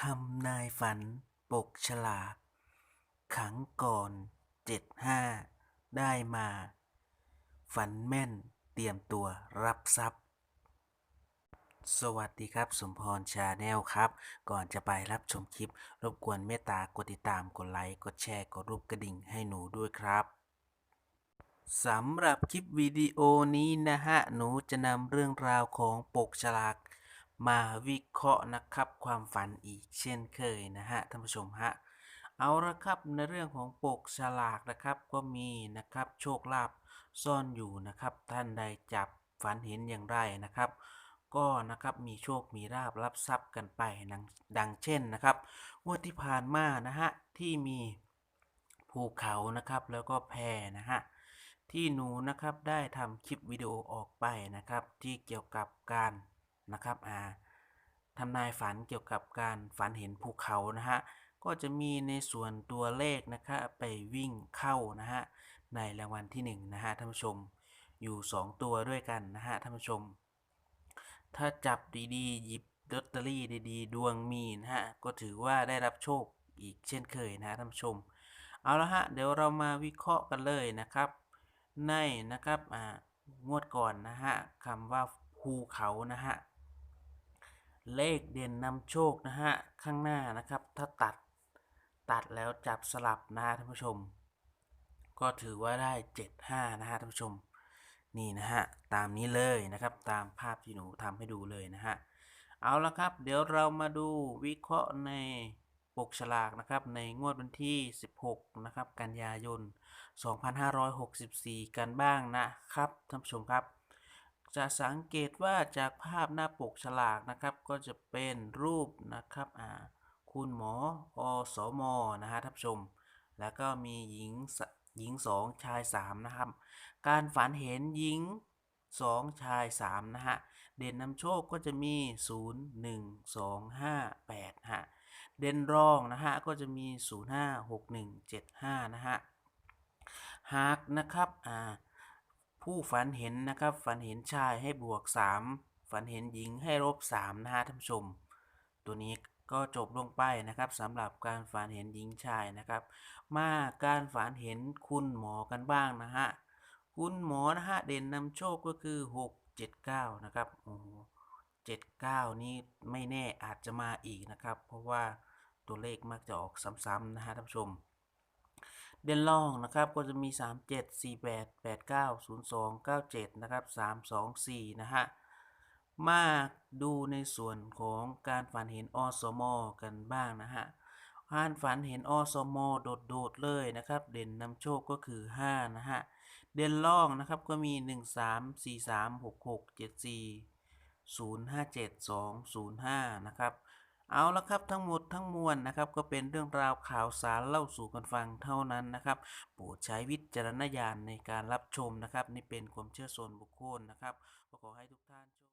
คำนายฝันปกฉลากขังก่อนเจ็ดห้าได้มา ฝันแม่นเตรียมตัวรับทรัพย์ สวัสดีครับ สมพรชาแนลครับ ก่อนจะไปรับชมคลิป รบกวนเมตตากดติดตามกดไลค์กดแชร์กดรูปกระดิ่งให้หนูด้วยครับสำหรับคลิปวิดีโอนี้นะฮะ หนูจะนำเรื่องราวของปกฉลาก มาวิเคราะห์นะครับความฝันอีกเช่นเคยนะฮะท่านผู้ชมฮะเอาละครับในเรื่องของปกฉลากนะครับก็มีนะครับโชคลาภซ่อนอยู่นะครับ ท่านใดจับฝันเห็นอย่างไรนะครับ ก็นะครับมีโชคมีลาบรับทรัพย์กันไปดังดังเช่นนะครับงวดที่ผ่านมานะฮะที่มีภูเขานะครับแล้วก็แพนะฮะที่หนูนะครับได้ทำคลิปวิดีโอออกไปนะครับ ที่เกี่ยวกับการ นะครับอ่าทำนายฝันเกี่ยวกับการฝันเห็นภูเขานะฮะก็จะมีในส่วนตัวเลขนะครับไปวิ่งเข้านะฮะในรางวัลที่หนึ่งนะฮะท่านผู้ชมอยู่สองตัวด้วยกันนะฮะท่านผู้ชม ถ้าจับดีๆหยิบลอตเตอรี่ดีๆ ดวงมีนะฮะก็ถือว่าได้รับโชคอีกเช่นเคยนะฮะท่านผู้ชม เอาละฮะเดี๋ยวเรามาวิเคราะห์กันเลยนะครับ ในนะครับอ่างวดก่อนนะฮะคำว่าภูเขานะฮะ เลขเด่นนำโชคนะฮะ ข้างหน้านะครับ ถ้าตัดตัดแล้วจับสลับนะท่านผู้ชม ก็ถือว่าได้ 75 นะฮะท่านผู้ชม นี่นะฮะ ตามนี้เลยนะครับ ตามภาพที่หนูทำให้ดูเลยนะฮะ เอาละครับ เดี๋ยวเรามาดูวิเคราะห์ในปกฉลากนะครับ ในงวดวันที่ 16 นะครับ กันยายน 2564 กันบ้างนะครับท่านผู้ชมครับ จะสังเกตว่าจากภาพหน้าปกฉลากนะครับ ก็จะเป็นรูปนะครับอ่าคุณหมออสมนะฮะท่านผู้ชม แล้วก็มีหญิงหญิงสองชายสามนะครับ การฝันเห็นหญิงสองชายสามนะฮะ เด่นนำโชคก็จะมี 0 1 2 5 8 ฮะ เด่นรองนะฮะ ก็จะมี 0 5 6 1 7 5 นะฮะ หากนะครับ อ่า ผู้ฝันเห็นนะครับ ฝันเห็นชายให้บวก 3 ฝันเห็นหญิงให้ลบ3นะฮะท่านผู้ชม ตัวนี้ก็จบลงไปนะครับสำหรับการฝันเห็นหญิงชายนะครับ มาการฝันเห็นคุณหมอกันบ้างนะฮะคุณหมอนะฮะเด่นนำโชคก็คือ 6 7 9 นะครับโอ้โห79 นี่ไม่แน่อาจจะมาอีกนะครับ เพราะว่าตัวเลขมักจะออกซ้ำๆนะฮะท่านผู้ชม เด่นล่องนะครับก็จะมี 3 7 4 8 8 9 0 2 9 7 นะครับ 3 2 4 นะฮะ มาดูในส่วนของการฝันเห็นอสมกันบ้างนะฮะการฝันเห็นอสมโดดๆเลยนะครับ เด่นนำโชคก็คือ 5 นะฮะ เด่นล่องนะครับก็มี 1 3 4 3 6 6 7 4 0 5 7 2 0 5 นะครับ เอาละครับทั้งหมดทั้งมวลนะครับก็เป็นเรื่องราวข่าวสารเล่าสู่กันฟังเท่านั้นนะครับโปรดใช้วิจารณญาณในการรับชมนะครับ นี่เป็นความเชื่อส่วนบุคคลนะครับก็ขอให้ทุกท่านโชค